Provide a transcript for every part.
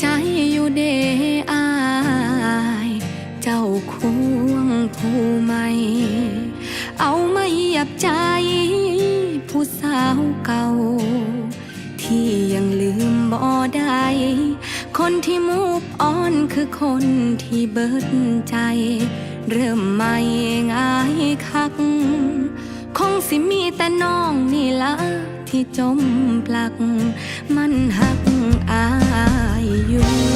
ใจอยู่เดอาย เจ้าควงผู้ใหม่ เอาไม่หยับใจ ผู้สาวเก่า ที่ยังลืมบ่ได้ คนที่มูฟออนคือคนที่เบิดใจ เริ่มไม่ง่ายคัก คงสิมีแต่น้องนี่ละที่จมปลัก มันหัก อายอยู่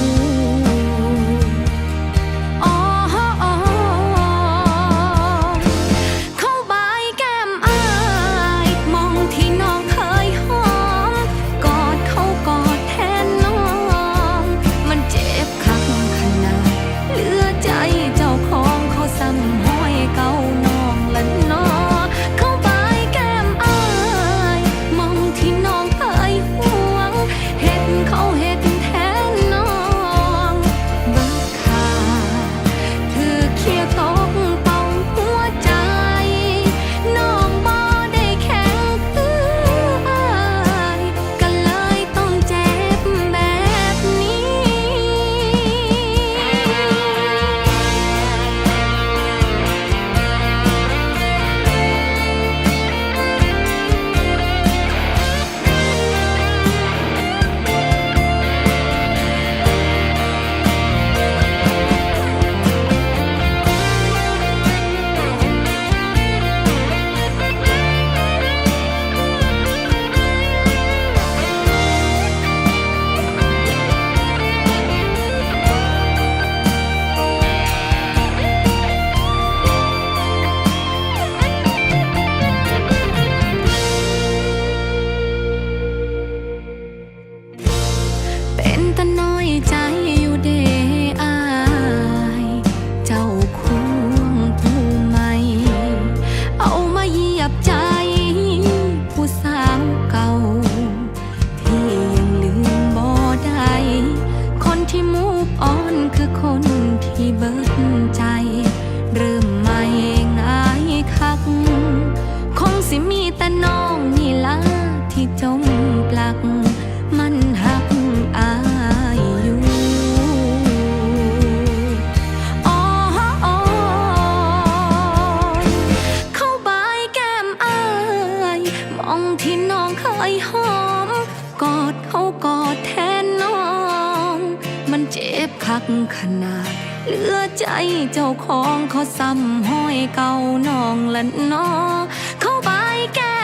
ที่เบิดใจ เริ่มใหม่ง่ายคัก คงสิมีแต่น้องนี่ละที่จมปลัก มันหักอายอยู่อ๋ออ๋อเข้าบายแก้มอายมองที่น้องเคยหอม กอดเขากอดแทนน้อง มันเจ็บคักขนาด เหลือใจเจ้าของเขาซ้ำห้อยเก่าน้องและน้องเขาไปแก้